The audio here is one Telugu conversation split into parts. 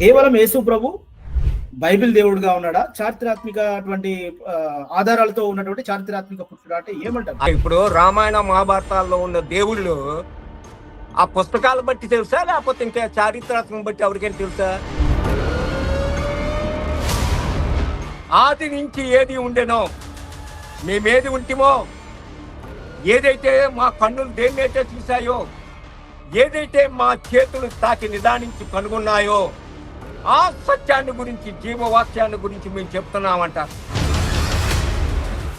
కేవలం యేసు ప్రభు బైబిల్ దేవుడుగా ఉన్నాడా? చారిత్రాత్మక అటువంటి ఆధారాలతో ఉన్నటువంటి చారిత్రాత్మక పుట్టుడు అంటే ఏమంటారు? ఇప్పుడు రామాయణ మహాభారతాల్లో ఉన్న దేవుళ్ళు ఆ పుస్తకాలు బట్టి తెలుసా? లేకపోతే ఇంకా చారిత్రాత్మకం బట్టి ఎవరికైనా తెలుసా? ఆది నుంచి ఏది ఉండెనో మేమేది ఉంటిమో ఏదైతే మా కన్నులు దేన్నైతే చూశాయో ఏదైతే మా చేతులు తాకి నిదానించి కనుగొన్నాయో ఆ సత్యాన్ని గురించి జీవవాక్యాన్ని గురించి మేము చెప్తున్నామంట.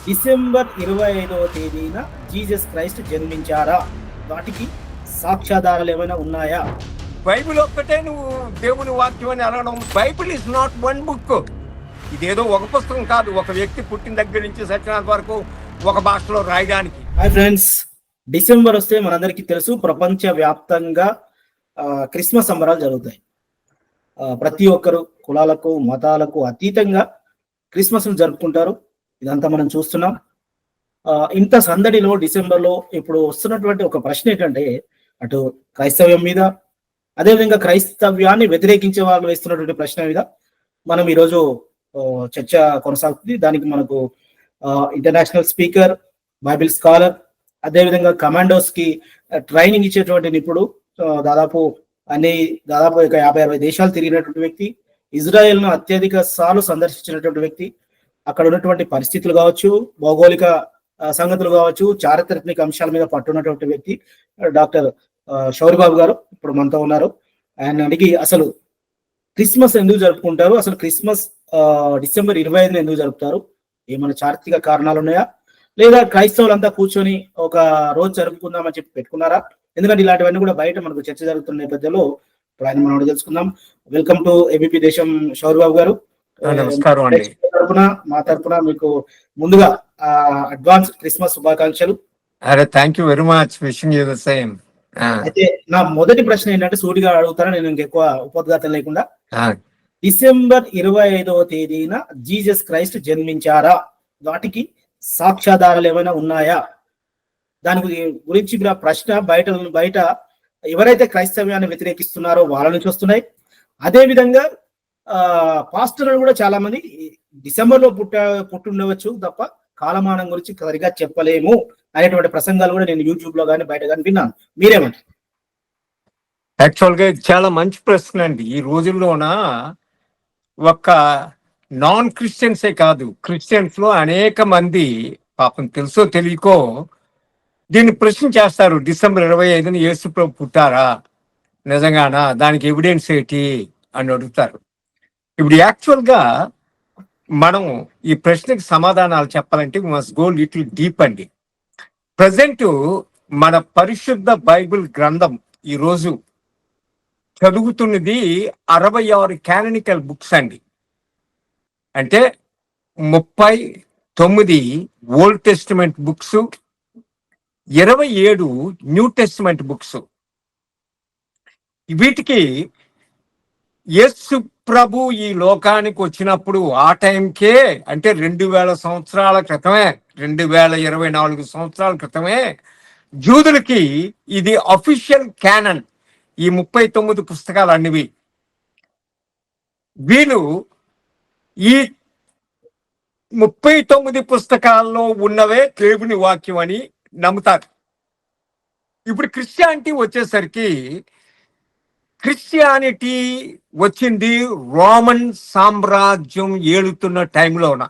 డిసెంబర్ ఇరవై ఐదవ తేదీన జీసస్ క్రైస్ట్ జన్మించారా? వాటికి సాక్ష్యాధారాలు ఏమైనా ఉన్నాయా? బైబిల్ ఒక్కటే నువ్వు దేవుని వాక్యం అని అనడం Bible is not one book ఇదేదో ఒక పుస్తకం కాదు. ఒక వ్యక్తి పుట్టిన దగ్గర నుంచి సత్యనాథ్ వరకు ఒక భాషలో రాయడానికి. హాయ్ ఫ్రెండ్స్ డిసెంబర్ వస్తే మనందరికీ తెలుసు ప్రపంచ వ్యాప్తంగా క్రిస్మస్ సంబరాలు జరుగుతాయి. ప్రతి ఒక్కరు కులాలకు మతాలకు అతీతంగా క్రిస్మస్ను జరుపుకుంటారు. ఇదంతా మనం చూస్తున్నాం. ఇంత సందడిలో డిసెంబర్లో ఇప్పుడు వస్తున్నటువంటి ఒక ప్రశ్న ఏంటంటే అటు క్రైస్తవ్యం మీద అదేవిధంగా క్రైస్తవ్యాన్ని వ్యతిరేకించే వాళ్ళు వేస్తున్నటువంటి ప్రశ్న మీద మనం ఈరోజు చర్చ కొనసాగుతుంది. దానికి మనకు ఇంటర్నేషనల్ స్పీకర్ బైబిల్ స్కాలర్ అదేవిధంగా కమాండోస్కి ట్రైనింగ్ ఇచ్చేటువంటి నిపుడు దాదాపు అన్ని దాదాపు ఒక యాభై అరవై దేశాలు తిరిగినటువంటి వ్యక్తి ఇజ్రాయెల్ను అత్యధిక సార్లు సందర్శించినటువంటి వ్యక్తి. అక్కడ ఉన్నటువంటి పరిస్థితులు కావచ్చు భౌగోళిక సంగతులు కావచ్చు చారిత్రాత్మక అంశాల మీద పట్టున్నటువంటి వ్యక్తి డాక్టర్ శౌరిబాబు గారు ఇప్పుడు మనతో ఉన్నారు. ఆయన అడిగి అసలు క్రిస్మస్ ఎందుకు జరుపుకుంటారు? అసలు క్రిస్మస్ ఆ, డిసెంబర్ ఇరవై ఐదున ఎందుకు జరుపుతారు? ఏమైనా చారిత్రక కారణాలు ఉన్నాయా? లేదా క్రైస్తవులంతా కూర్చొని ఒక రోజు జరుపుకుందామని చెప్పి పెట్టుకున్నారా? ఎందుకంటే ఇలాంటివన్నీ కూడా బయట మనకు చర్చ జరుగుతున్న నేపథ్యంలో ఇప్పుడు ఆయన మనం తెలుసుకుందాం వెల్కమ్ టు ఏబిపి దేశం గారు. నమస్కారం అండి. తరపున మా తరపున మీకు ముందుగా అడ్వాన్స్ క్రిస్మస్ శుభాకాంక్షలు. అరే thank you very much wishing you the same అయితే నా మొదటి ప్రశ్న ఏంటంటే సూటిగా అడుగుతాను నేను ఇంకెక్కువ ఉపోద్ఘాతం లేకుండా. డిసెంబర్ ఇరవై ఐదవ తేదీన జీసస్ క్రైస్ట్ జన్మించారా? వాటికి సాక్ష్యాధారాలు ఏమైనా ఉన్నాయా? దాని గురించి ప్రశ్న బయట బయట ఎవరైతే క్రైస్తవ్యాన్ని వ్యతిరేకిస్తున్నారో వాళ్ళ నుంచి వస్తున్నాయి. అదే విధంగా ఆ పాస్టర్లు కూడా చాలా మంది డిసెంబర్లో పుట్ట పుట్టుండవచ్చు తప్ప కాలమానం గురించి సరిగా చెప్పలేము అనేటువంటి ప్రసంగాలు కూడా నేను యూట్యూబ్లో కానీ బయట కానీ విన్నాను. మీరేమంటారు? యాక్చువల్గా చాలా మంచి ప్రశ్న అండి. ఈ రోజుల్లోన ఒక నాన్ క్రిస్టియన్సే కాదు క్రిస్టియన్స్లో అనేక మంది పాపం తెలుసో తెలియకో దీన్ని ప్రశ్న చేస్తారు. డిసెంబర్ ఇరవై ఐదున యేసు ప్రభు పుట్టారా? నిజంగానా? దానికి ఎవిడెన్స్ ఏంటి? అని అడుగుతారు. ఇప్పుడు యాక్చువల్గా మనం ఈ ప్రశ్నకి సమాధానాలు చెప్పాలంటే మస్ట్ గో లిటిల్ డీప్ అండి. ప్రజెంట్ మన పరిశుద్ధ బైబిల్ గ్రంథం ఈరోజు చదువుతున్నది అరవై ఆరు క్యాననికల్ బుక్స్ అండి. అంటే ముప్పై తొమ్మిది ఓల్డ్ టెస్టిమెంట్ బుక్స్ ఇరవై ఏడు న్యూ టెస్ట్మెంట్ బుక్స్. వీటికి యేసు ప్రభు ఈ లోకానికి వచ్చినప్పుడు ఆ టైంకే అంటే రెండు వేల సంవత్సరాల క్రితమే రెండు వేల ఇరవై నాలుగు సంవత్సరాల క్రితమే జూదులకి ఇది అఫీషియల్ క్యానన్. ఈ ముప్పై తొమ్మిది పుస్తకాలు అన్నివి వీళ్ళు ఈ ముప్పై తొమ్మిది పుస్తకాల్లో ఉన్నవే దేవుని వాక్యం అని నమ్ముతారు. ఇప్పుడు క్రిస్టియానిటీ వచ్చేసరికి క్రిస్టియానిటీ వచ్చింది రోమన్ సామ్రాజ్యం ఏలుతున్న టైంలోన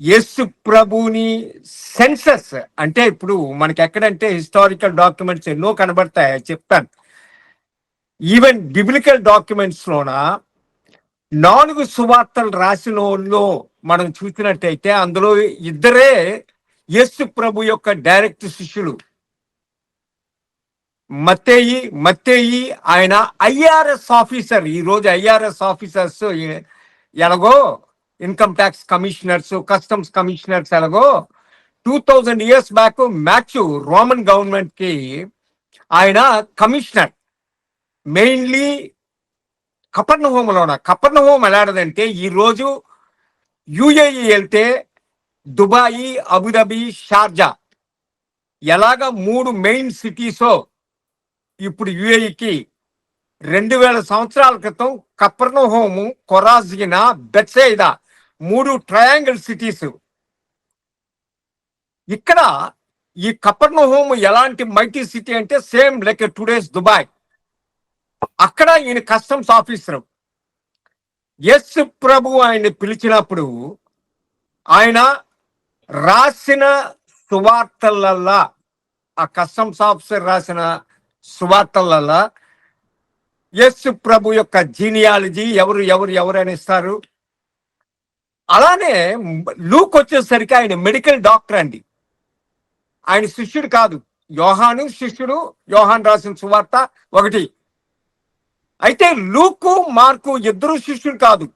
యేసు ప్రభుని సెన్సస్ అంటే ఇప్పుడు మనకి ఎక్కడంటే హిస్టారికల్ డాక్యుమెంట్స్ ఎన్నో కనబడతాయి చెప్తాను. ఈవెన్ బిబ్లికల్ డాక్యుమెంట్స్ లోన నాలుగు సువార్తలు రాసిన వాళ్ళు మనం చూసినట్టయితే అందులో ఇద్దరే యస్సు ప్రభు యొక్క డైరెక్ట్ శిష్యులు. మత్తేయి మత్తేయి ఆయన ఐఆర్ఎస్ ఆఫీసర్. ఈ రోజు ఐఆర్ఎస్ ఆఫీసర్స్ ఎలాగో income tax commissioners customs commissioners ఎలాగో two thousand years back match Roman గవర్నమెంట్కి ఆయన కమిషనర్. మెయిన్లీ కపర్ణ హోమ్లోన కపర్ణ హోమ్ ఎలాడదంటే ఈ రోజు యుఏఈ వెళ్తే దుబాయి అబుదాబి షార్జా. ఎలాగ మూడు మెయిన్ సిటీసో ఇప్పుడు యుఏఈకి రెండు వేల సంవత్సరాల క్రితం కపర్నహోము కొరాజిన బెత్సైదా మూడు ట్రయాంగిల్ సిటీస్. ఇక్కడ ఈ కపర్నహోము ఎలాంటి మైటీ సిటీ అంటే సేమ్ లైక్ టుడేస్ దుబాయ్. అక్కడ ఈయన కస్టమ్స్ ఆఫీసర్. ఎస్ ప్రభు ఆయన పిలిచినప్పుడు ఆయన రాసిన సువార్తలల్లా ఆ కస్టమ్స్ ఆఫీసర్ రాసిన సువార్తలల్లా యస్సు ప్రభు యొక్క జీనియాలజీ ఎవరు ఎవరు ఎవరు అని ఇస్తారు? అలానే లూక్ వచ్చేసరికి ఆయన మెడికల్ డాక్టర్ అండి. ఆయన శిష్యుడు కాదు. యోహాను శిష్యుడు యోహాన్ రాసిన సువార్త ఒకటి. అయితే లూకు మార్కు ఇద్దరు శిష్యుడు కాదు.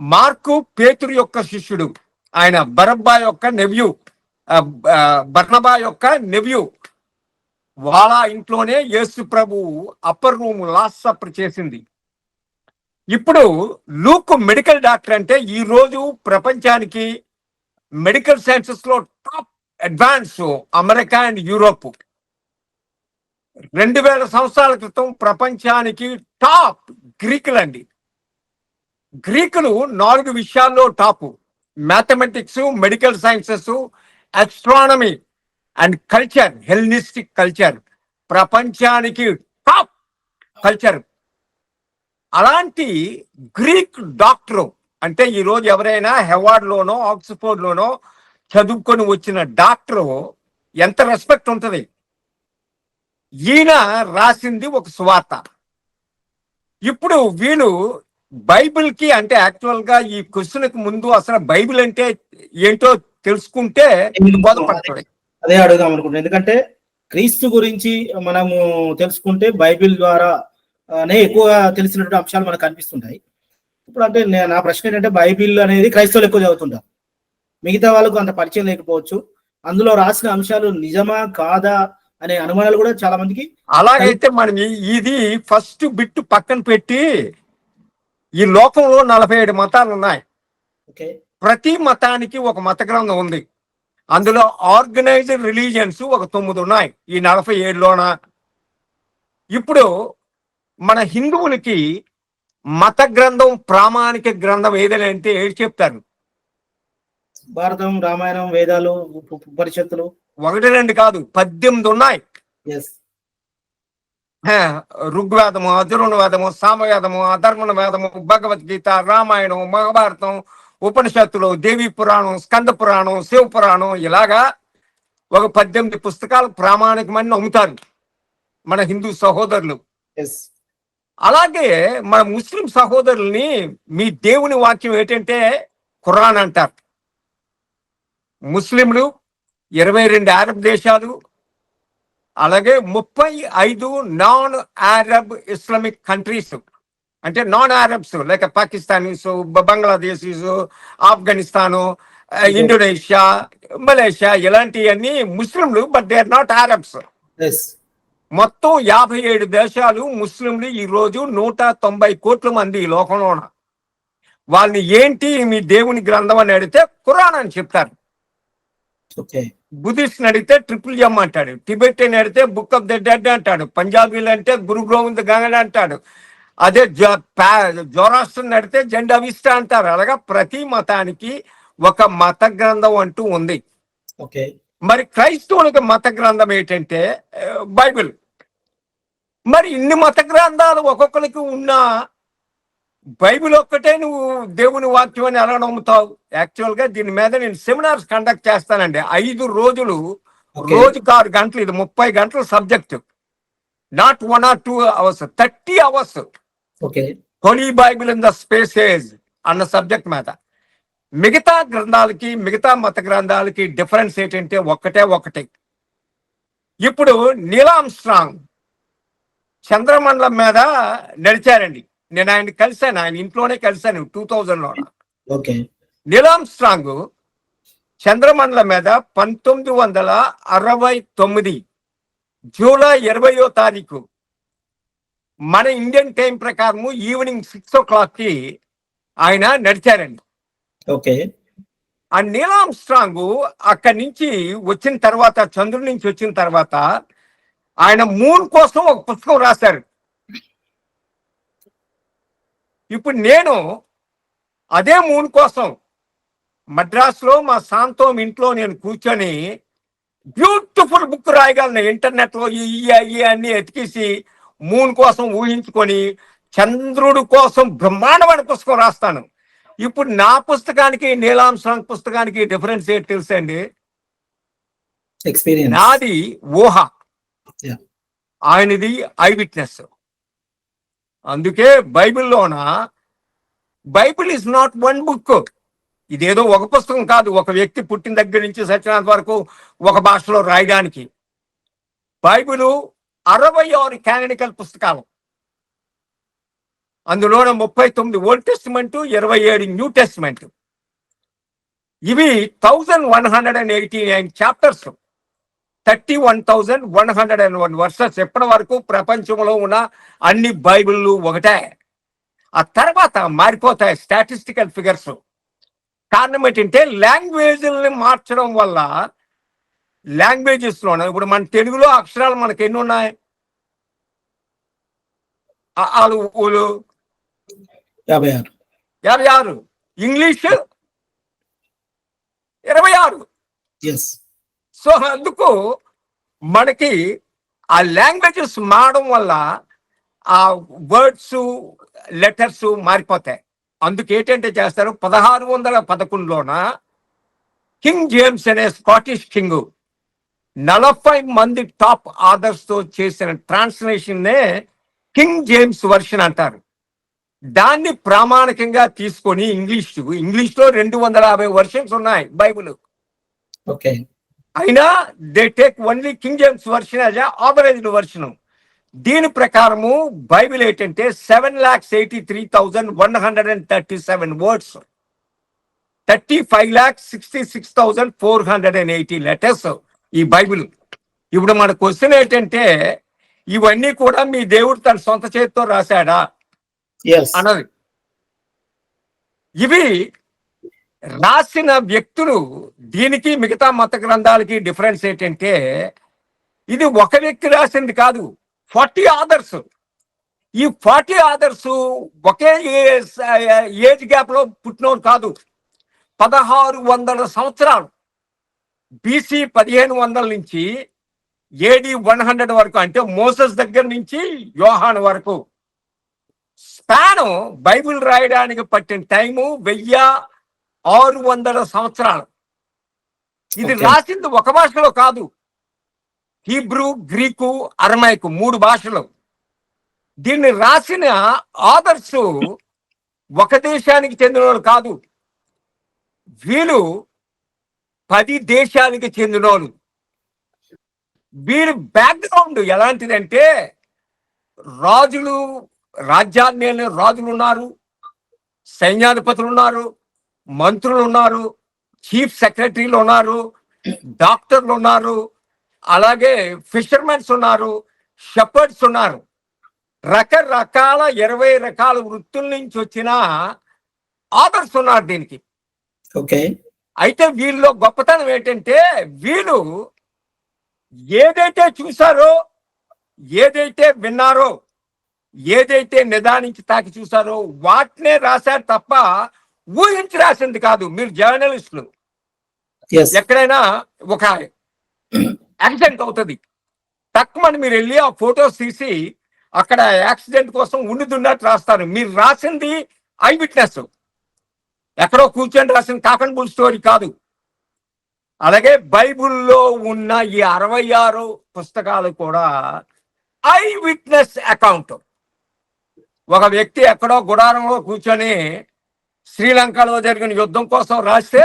మార్కు పేతురు యొక్క శిష్యుడు. ఆయన బరబ్బా యొక్క నెవ్యూ ఆ, బర్నబా యొక్క నెవ్యూ. వాళ్ళ ఇంట్లోనే యేసు ప్రభు అప్పర్ రూమ్ లాస్ట్ సప్పర్ చేసింది. ఇప్పుడు లూక్ మెడికల్ డాక్టర్ అంటే ఈ రోజు ప్రపంచానికి medical సైన్సెస్లో top advance America and Europe. రెండు వేల సంవత్సరాల క్రితం ప్రపంచానికి టాప్ గ్రీకులండి. గ్రీకులు నాలుగు విషయాల్లో top. Mathematics medical sciences astronomy and culture Hellenistic culture ప్రపంచానికి టాప్ కల్చర్ అలాంటి గ్రీక్ డాక్టర్ అంటే ఈరోజు ఎవరైనా హెవార్డ్లోనో ఆక్స్ఫోర్డ్లోనో చదువుకొని వచ్చిన డాక్టర్ ఎంత రెస్పెక్ట్ ఉంటుంది? ఈయన రాసింది ఒక సువార్త. ఇప్పుడు వీళ్ళు బైబిల్కి అంటే యాక్చువల్గా ఈ క్వశ్చన్కి ముందు అసలు బైబిల్ అంటే ఏంటో తెలుసుకుంటే అదే అడుగుదాం అనుకుంటున్నాను. ఎందుకంటే క్రీస్తు గురించి మనము తెలుసుకుంటే బైబిల్ ద్వారా నే ఎక్కువగా తెలిసినటువంటి అంశాలు మనకు కనిపిస్తుంటాయి. ఇప్పుడు అంటే నే- ప్రశ్న ఏంటంటే బైబిల్ అనేది క్రైస్తవులు ఎక్కువ చదువుతుంటారు. మిగతా వాళ్ళకు అంత పరిచయం లేకపోవచ్చు. అందులో రాసిన అంశాలు నిజమా కాదా అనే అనుమానాలు కూడా చాలా మందికి అలాగైతే మనం ఇది ఫస్ట్ బిట్ పక్కన పెట్టి ఈ లోకంలో నలభై ఏడు మతాలు ఉన్నాయి ప్రతి మతానికి ఒక మత గ్రంథం ఉంది. అందులో ఆర్గనైజ్డ్ రిలీజియన్స్ ఒక తొమ్మిది ఉన్నాయి. ఈ నలభై ఏడులోన ఇప్పుడు మన హిందువులకి మత గ్రంథం ప్రామాణిక గ్రంథం ఏదైనా అంటే ఏడు చెప్తారు? భారతం రామాయణం వేదాలు ఉప- ఉపనిషత్తులు. ఒకటి రెండు కాదు పద్దెనిమిది ఉన్నాయి. ఋగ్వేదము అధురుణ వేదము సామవేదము అధర్మణ వేదము భగవద్గీత రామాయణం మహాభారతం ఉపనిషత్తులు దేవి పురాణం స్కంద పురాణం శివ పురాణం ఇలాగా ఒక పద్దెనిమిది పుస్తకాలు ప్రామాణికమని నమ్ముతారు మన హిందూ సహోదరులు. అలాగే మన ముస్లిం సహోదరుల్ని మీ దేవుని వాక్యం ఏంటంటే ఖురాన్ అంటారు. ముస్లింలు ఇరవై రెండు అరబ్ దేశాలు అలాగే ముప్పై ఐదు నాన్ అరబ్ ఇస్లామిక్ కంట్రీస్ అంటే non Arabs like Pakistanis Bangladeshis Afghanistan Indonesia Malaysia ఇలాంటివన్నీ ముస్లింలు but they are not Arabs మొత్తం యాభై ఏడు దేశాలు ముస్లింలు ఈ రోజు నూట తొంభై కోట్ల మంది ఈ లోకంలో ఉన్నారు. వాళ్ళని ఏంటి మీ దేవుని గ్రంథం అని అడిగితే ఖురాన్ అని చెప్తారు. బుద్ధిస్ట్ అడిగితే ట్రిపుల్ ఎం అంటాడు. టిబెటియన్ అడిగితే బుక్ ఆఫ్ ద డెడ్ అంటాడు. పంజాబీలు అంటే గురు గోవింద్ గంగడ్ అంటాడు. అదే జోరాష్ట్రన్ అడిగితే జెండా విస్టా అంటారు. అలాగా ప్రతి మతానికి ఒక మత గ్రంథం అంటూ ఉంది. ఓకే. మరి క్రైస్తవునికి మత గ్రంథం ఏంటంటే బైబిల్. మరి ఇన్ని మత గ్రంథాలు ఒక్కొక్కరికి ఉన్న బైబిల్ ఒక్కటే నువ్వు దేవుని వాక్యం అని ఎలా నమ్ముతావు? యాక్చువల్గా దీని మీద నేను సెమినార్స్ కండక్ట్ చేస్తానండి. ఐదు రోజులు. రోజుకు ఆరు గంటలు ఇది ముప్పై గంటల subject. Not one or two hours thirty hours. Okay. Holy Bible in the spaces అన్న సబ్జెక్ట్ మీద మిగతా గ్రంథాలకి మిగతా మత గ్రంథాలకి డిఫరెన్స్ ఏంటంటే ఒక్కటే ఒకటి ఇప్పుడు నీలాం స్ట్రాంగ్ చంద్రమండలం మీద నడిచారండి. నేను ఆయన కలిశాను ఆయన ఇంట్లోనే కలిశాను టూ థౌజండ్లో ఓకే. నీలాం స్ట్రాంగ్ చంద్రమండలం మీద పంతొమ్మిది వందల అరవై తొమ్మిది జూలై ఇరవయో తారీఖు మన ఇండియన్ టైం ప్రకారము ఈవినింగ్ సిక్స్ ఓ క్లాక్కి ఆయన నడిచారండి. ఓకే. ఆ నీలాం స్ట్రాంగ్ అక్కడి నుంచి వచ్చిన తర్వాత చంద్రుడి నుంచి వచ్చిన తర్వాత ఆయన మూన్ కోసం ఒక పుస్తకం రాశారు. ఇప్పుడు నేను అదే మూన్ కోసం మద్రాసులో మా శాంతం ఇంట్లో నేను కూర్చొని బ్యూటిఫుల్ బుక్ రాయగలను ఇంటర్నెట్లో ఈ ఈ- అన్ని ఎతికేసి మూన్ కోసం ఊహించుకొని చంద్రుడు కోసం బ్రహ్మాండమైన పుస్తకం రాస్తాను. ఇప్పుడు నా పుస్తకానికి నీలాంశాంగ్ పుస్తకానికి డిఫరెన్స్ ఏంటి తెలుసండి? నాది ఊహ. ఆయనది ఐ విట్నెస్ అందుకే బైబిల్లోన Bible is not one book. ఇదేదో ఒక పుస్తకం కాదు ఒక వ్యక్తి పుట్టిన దగ్గర నుంచి సత్యనాథ్ వరకు ఒక భాషలో రాయడానికి. బైబిల్ అరవై ఆరు క్యాననికల్ పుస్తకాలు. అందులోన ముప్పై తొమ్మిది ఓల్డ్ టెస్ట్మెంట్ ఇరవై ఏడు న్యూ టెస్ట్మెంట్. ఇవి thousand one hundred and eighty nine chapters. Thirty one thousand one hundred and one verses ఎప్పటి వరకు ప్రపంచంలో ఉన్న అన్ని బైబిళ్ళు ఒకటే. ఆ తర్వాత మారిపోతాయి స్టాటిస్టికల్ ఫిగర్స్. కారణం ఏంటంటే లాంగ్వేజ్ని మార్చడం వల్ల లాంగ్వేజెస్లోనే ఇప్పుడు మన తెలుగులో అక్షరాలు మనకి ఎన్ని ఉన్నాయి? ఆ- ఆలు ఊలు. యాభై ఆరు. యాభై ఆరు. ఇంగ్లీష్? ఇరవై ఆరు. ఎస్ సో అందుకు మనకి ఆ లాంగ్వేజెస్ మారడం వల్ల ఆ వర్డ్స్ లెటర్స్ మారిపోతాయి. అందుకు ఏంటంటే చేస్తారు పదహారు వందల పదకొండులోన కింగ్ జేమ్స్ అనే స్కాటిష్ కింగ్ నలభై మంది టాప్ ఆథర్స్తో చేసిన ట్రాన్స్లేషన్నే కింగ్ జేమ్స్ వర్షన్ అంటారు. దాన్ని ప్రామాణికంగా తీసుకొని ఇంగ్లీష్ ఇంగ్లీష్లో రెండు వందల యాభై వర్షన్స్ ఉన్నాయి బైబిల్. ఓకే. అయినా they take only King James version as authorized version దీని ప్రకారము బైబిల్ ఏంటంటే seven lakhs eighty three thousand one hundred and thirty seven words thirty five lakhs sixty six thousand four hundred and eighty letters ఈ బైబిల్. ఇప్పుడు మన క్వశ్చన్ ఏంటంటే ఇవన్నీ కూడా మీ దేవుడు తన సొంత చేతితో రాశాడా? అన్నది. ఇవి రాసిన వ్యక్తులు దీనికి మిగతా మత గ్రంథాలకి డిఫరెన్స్ ఏంటంటే ఇది ఒక వ్యక్తి రాసింది కాదు ఫార్టీ ఆదర్స్. ఈ ఫార్టీ ఆదర్స్ ఒకే ఏజ్ గ్యాప్లో పుట్టినోరు కాదు. పదహారు వందల సంవత్సరాలు. బీసీ పదిహేను వందల నుంచి ఏడి వన్ హండ్రెడ్ వరకు అంటే మోసస్ దగ్గర నుంచి యోహాన్ వరకు. స్పాను బైబిల్ రాయడానికి పట్టిన టైము వెయ్యి ఆరు వందల సంవత్సరాలు. ఇది. రాసింది ఒక భాషలో కాదు. హీబ్రూ గ్రీకు అరమైకు మూడు భాషలు. దీన్ని రాసిన ఆదర్స్ ఒక దేశానికి చెందినవారు కాదు. వీళ్ళు పది దేశానికి చెందినోళ్ళు వీరి బ్యాక్గ్రౌండ్ ఎలాంటిదంటే రాజులు రాజ్యాన్ని రాజులు ఉన్నారు సైన్యాధిపతులు ఉన్నారు మంత్రులు ఉన్నారు చీఫ్ సెక్రటరీలు ఉన్నారు డాక్టర్లు ఉన్నారు అలాగే ఫిషర్మెన్స్ ఉన్నారు షెపర్డ్స్ ఉన్నారు. రకరకాల ఇరవై రకాల వృత్తుల నుంచి వచ్చిన ఆదర్స్ ఉన్నారు దీనికి. ఓకే. అయితే వీళ్ళలో గొప్పతనం ఏంటంటే వీళ్ళు ఏదైతే చూసారో ఏదైతే విన్నారో ఏదైతే నిదానించి తాకి చూసారో వాటినే రాశారు తప్ప ఊహించి రాసింది కాదు. మీరు జర్నలిస్టులు. ఎక్కడైనా ఒక యాక్సిడెంట్ అవుతుంది. తక్కువని మీరు వెళ్ళి ఆ ఫొటోస్ తీసి అక్కడ యాక్సిడెంట్ కోసం ఉండుతున్నట్టు రాస్తారు. మీరు రాసింది ఐ విట్నెస్ ఎక్కడో కూర్చొని రాసిన కాకన్ బుల్ స్టోరీ కాదు. అలాగే బైబిల్లో ఉన్న ఈ అరవై ఆరు పుస్తకాలు కూడా ఐ విట్నెస్ అకౌంట్. ఒక వ్యక్తి ఎక్కడో గుడారంలో కూర్చొని శ్రీలంకలో జరిగిన యుద్ధం కోసం రాస్తే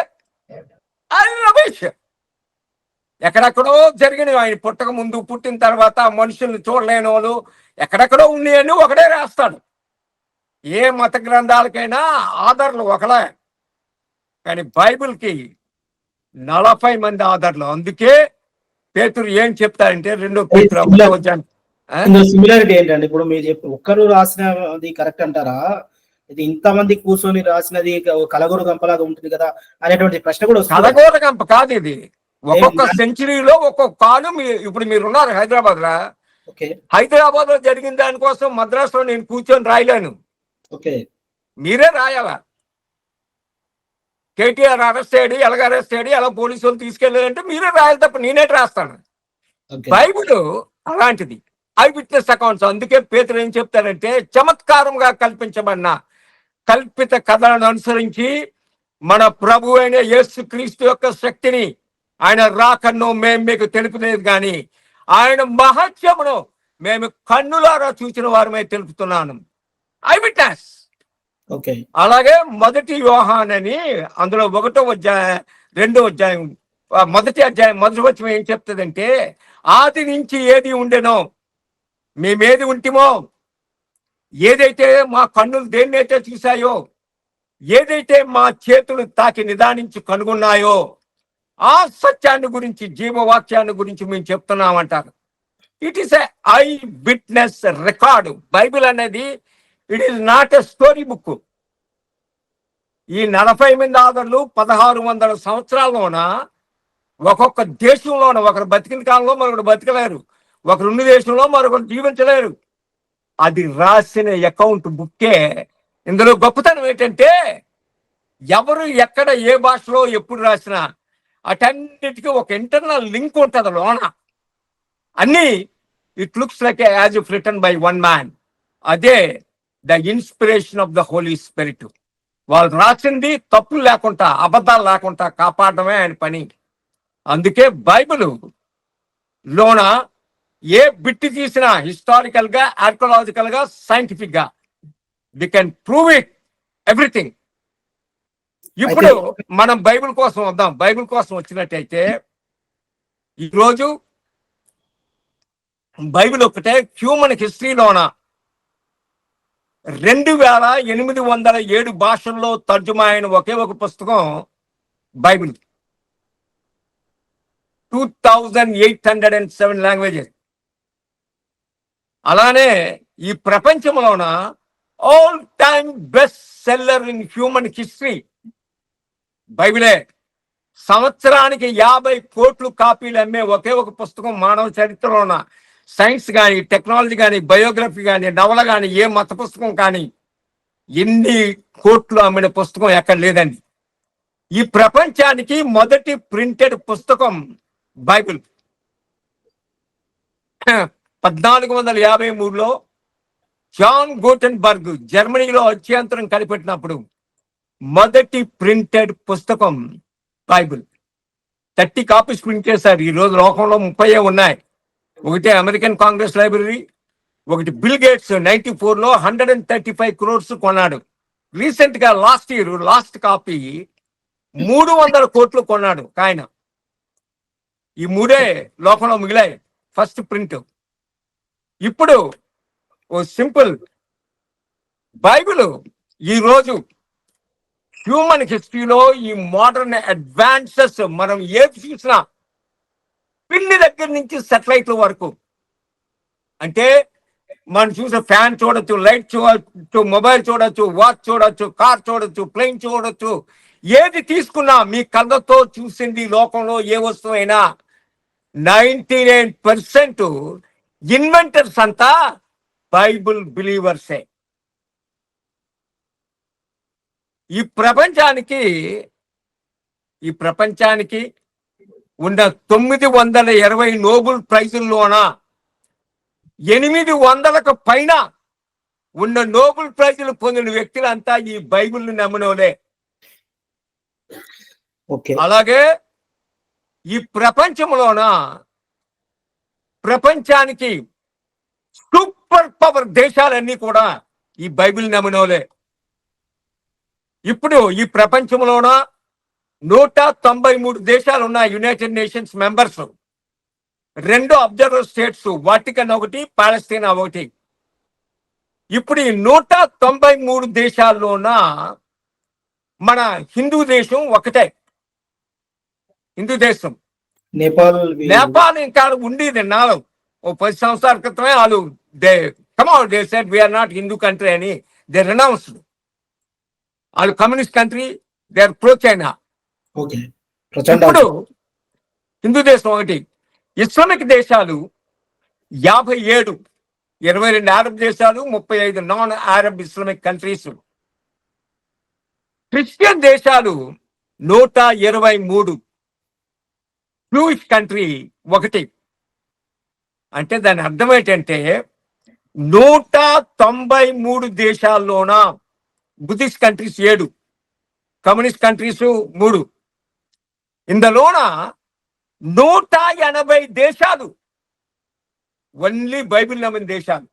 అది రమేష్. ఎక్కడెక్కడో జరిగిన ఆయన పుట్టక ముందు పుట్టిన తర్వాత మనుషుల్ని చూడలేని వాళ్ళు ఎక్కడెక్కడో ఉన్నాయని ఒకడే రాస్తాడు. ఏ మత గ్రంథాలకైనా ఆధార్లు ఒకలే. కానీ బైబిల్కి నలభై మంది ఆధార్లు అందుకే పేతురు ఏం చెప్తారంటే రెండో పేతురు సిమిలారిటీ ఏంటంటే ఇప్పుడు మీరు చెప్పి ఒక్కరు రాసినది కరెక్ట్ అంటారా? ఇది ఇంతమంది కూర్చొని రాసినది కలగూరు గంపలాగా ఉంటుంది కదా అనేటువంటి ప్రశ్న కూడా వస్తుంది. కలగోరగంప కాదు ఇది. ఒక్కొక్క సెంచరీలో ఒక్కొక్క కాలం ఇప్పుడు మీరు ఉన్నారు హైదరాబాద్ ఓకే. హైదరాబాద్లో జరిగిన దానికోసం మద్రాసులో నేను కూర్చొని రాయలేను. మీరే రాయాలా? కేటీఆర్ అరెస్ట్ అయ్యాడు ఎలాగ అరెస్ట్ అయ్యాడు ఎలా పోలీసులు తీసుకెళ్ళారంటే మీరే రాయాలి తప్ప నేనేటి రాస్తాను. బైబిల్ అలాంటిది. Eye witness accounts. అందుకే పేతులు ఏం చెప్తారంటే చమత్కారంగా కల్పించబడిన కల్పిత కథలను అనుసరించి మన ప్రభు అయిన యేసు క్రీస్తు యొక్క శక్తిని ఆయన రాకన్ను మేము మీకు తెలుపులేదు కానీ ఆయన మహత్యమును మేము కన్నులారా చూసిన వారమే తెలుపుతున్నాను. Eye witness. ఓకే. అలాగే మొదటి యోహాన్ అని అందులో ఒకటో అధ్యాయం రెండో అధ్యాయం మొదటి అధ్యాయం మొదటి వచ్చిన ఏం చెప్తుందంటే ఆది నుంచి ఏది ఉండెనో మేమేది ఉంటిమో ఏదైతే మా కన్నులు దేన్నైతే చూశాయో ఏదైతే మా చేతులు తాకి నిదానించి కనుగొన్నాయో ఆ సత్యాన్ని గురించి జీవవాక్యాన్ని గురించి మేము చెప్తున్నామంటారు. It is eye witness record Bible అనేది it is not a story book ఈ నలభై మంది ఆదరులు పదహారు వందల సంవత్సరాల్లోన ఒక్కొక్క దేశంలోన ఒకరు బతికిన కాలంలో మరొకరు బతకలేరు. ఒకరు ఉన్న దేశంలో మరొకరు జీవించలేరు. అది రాసిన అకౌంట్ బుక్కే ఇందులో గొప్పతనం ఏంటంటే ఎవరు ఎక్కడ ఏ భాషలో ఎప్పుడు రాసినా అటన్నిటికీ ఒక ఇంటర్నల్ లింక్ ఉంటుంది లోన. అన్ని it looks like as if written by one man అదే the inspiration of the holy spirit వాళ్ళు రాసింది తప్పులు లేకుండా అబద్ధాలు లేకుండా కాపాడడమే ఆయన పని. అందుకే బైబిల్ లోన ఏ బిట్టి తీసినా హిస్టారికల్గా ఆర్కలాజికల్గా సైంటిఫిక్గా we can prove it everything ఇప్పుడు మనం బైబిల్ కోసం వద్దాం. బైబిల్ కోసం వచ్చినట్టయితే ఈరోజు బైబిల్ ఒకటే హ్యూమన్ హిస్టరీలోన? రెండు వేల ఎనిమిది వందల ఏడు భాషల్లో తర్జుమా అయిన ఒకే ఒక పుస్తకం Bible. Two thousand eight hundred and seven languages. అలానే ఈ ప్రపంచంలోన all time best seller in human history బైబిలే సంవత్సరానికి యాభై కోట్లు కాపీలు అమ్మే ఒకే ఒక పుస్తకం మానవ చరిత్రలోన. సైన్స్ కానీ టెక్నాలజీ కానీ బయోగ్రఫీ కానీ నవల కానీ ఏ మత పుస్తకం కానీ ఎన్ని కోట్లు అమ్మిన పుస్తకం ఎక్కడ లేదండి. ఈ ప్రపంచానికి మొదటి ప్రింటెడ్ పుస్తకం బైబిల్. పద్నాలుగు వందల యాభై మూడులో జాన్ గోటెన్బర్గ్ జర్మనీలో అత్యంతరం కనిపెట్టినప్పుడు మొదటి ప్రింటెడ్ పుస్తకం బైబుల్. థర్టీ కాపీస్ ప్రింట్ చేశారు. ఈ రోజు లోకంలో ముప్పై ఉన్నాయి. ఒకటి అమెరికన్ కాంగ్రెస్ లైబ్రరీ ఒకటి బిల్ గేట్స్ నైన్టీ ఫోర్లో hundred and thirty five crores కొన్నాడు. రీసెంట్గా లాస్ట్ ఇయర్ లాస్ట్ కాపీ మూడు వందల కోట్లు కొన్నాడు ఆయన. ఈ మూడే లోకంలో మిగిలాయి. First print. ఇప్పుడు ఓ సింపుల్ బైబిల్ ఈరోజు హ్యూమన్ హిస్టరీలో ఈ మోడర్న్ అడ్వాన్సెస్ మనం ఏది చూసినా పిల్లి దగ్గర నుంచి సెటిలైట్ల వరకు. అంటే మనం చూసే ఫ్యాన్ చూడొచ్చు లైట్ చూడొచ్చు మొబైల్ చూడొచ్చు వాచ్ చూడొచ్చు కార్ చూడొచ్చు ప్లేన్ చూడొచ్చు. ఏది తీసుకున్నా మీ కళ్ళతో చూసింది లోకంలో ఏ వస్తువు అయినా నైన్ పర్సెంట్ ఇన్వెంటర్స్ అంతా బైబుల్ బిలీవర్సే. ఈ ప్రపంచానికి ఈ ప్రపంచానికి ఉన్న తొమ్మిది వందల ఇరవై నోబుల్ ప్రైజుల్లోన ఎనిమిది వందలకు పైన ఉన్న నోబుల్ ప్రైజులు పొందిన వ్యక్తులంతా ఈ బైబిల్ని నమ్మినోలే అలాగే ఈ ప్రపంచంలోన ప్రపంచానికి సూపర్ పవర్ దేశాలన్నీ కూడా ఈ బైబిల్ నమ్మినోలే. ఇప్పుడు ఈ ప్రపంచంలోన నూట తొంభై మూడు దేశాలు ఉన్నాయి యునైటెడ్ నేషన్స్ మెంబర్స్. రెండు అబ్జర్వర్ స్టేట్స్ వాటికన్ ఒకటి పాలస్తీనా ఒకటి. ఇప్పుడు ఈ నూట తొంభై మూడు దేశాల్లోన మన హిందూ దేశం ఒకటే. హిందూ దేశం. నేపాల్ నేపాల్ ఇంకా ఉండేది నాలో ఓ పది సంవత్సరాల క్రితమే వాళ్ళు they come out they said we are not Hindu country అని దే రెనౌన్స్డ్ వాళ్ళు communist country they are pro China ఇప్పుడు హిందూ దేశం ఒకటి. ఇస్లామిక్ దేశాలు యాభై ఏడు ఇరవై రెండు అరబ్ దేశాలు ముప్పై ఐదు non Arab Islamic countries Christian దేశాలు నూట ఇరవై మూడు బ్లూయిష్ కంట్రీ ఒకటి. అంటే దాని అర్థం ఏంటంటే నూట తొంభై మూడు దేశాల్లోన బుద్ధిస్ట్ కంట్రీస్ ఏడు కమ్యూనిస్ట్ కంట్రీస్ మూడు. ఇందులోన నూట ఎనభై దేశాలు ఓన్లీ బైబిల్ నమ్మిన దేశాలు.